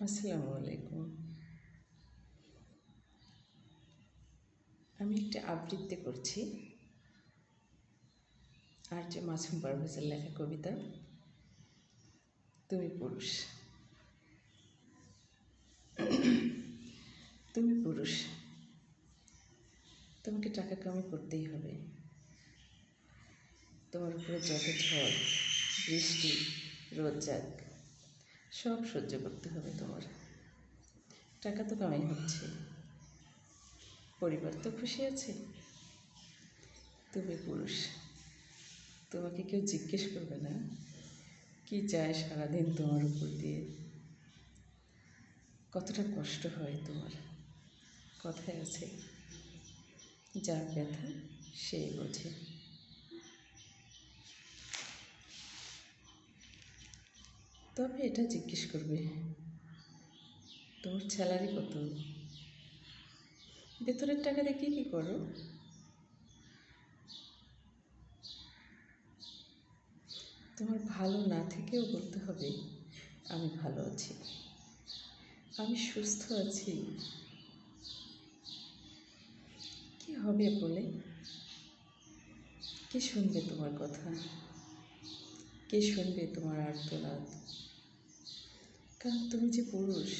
আসসালামু আলাইকুম। আমি একটা আবৃত্তি করছি। আর যে মাসুম পারভেজের লেখা কবিতা, তুমি পুরুষ। তুমি পুরুষ। তোমাকে টাকা কামাই করতেই হবে। তোমার উপরে যত ঝড়, বৃষ্টি, রোদ যাক সব সহ্য করতে হবে তোমার। টাকা তো কামাই হচ্ছে। পরিবার তো খুশি আছে। তুমি পুরুষ, তোমাকে কেউ জিজ্ঞেস করবে না কি চায় সারাদিন তোমার উপর দিয়ে। কতটা কষ্ট হয় তোমার। কথায় আছে, যার ব্যথা সেই বোঝে। তবে এটা জিজ্ঞেস করবে। তোমার স্যালারি কত? বেতনের টাকা দিয়ে কী কী করো? তোমার ভালো না থেকেও বলতে হবে, আমি ভালো আছি। আমি সুস্থ আছি। কি হবে বলে? কে শুনবে তোমার কথা? কে শুনবে তোমার আর্তনাদ? কারণ তুমি যে পুরুষ।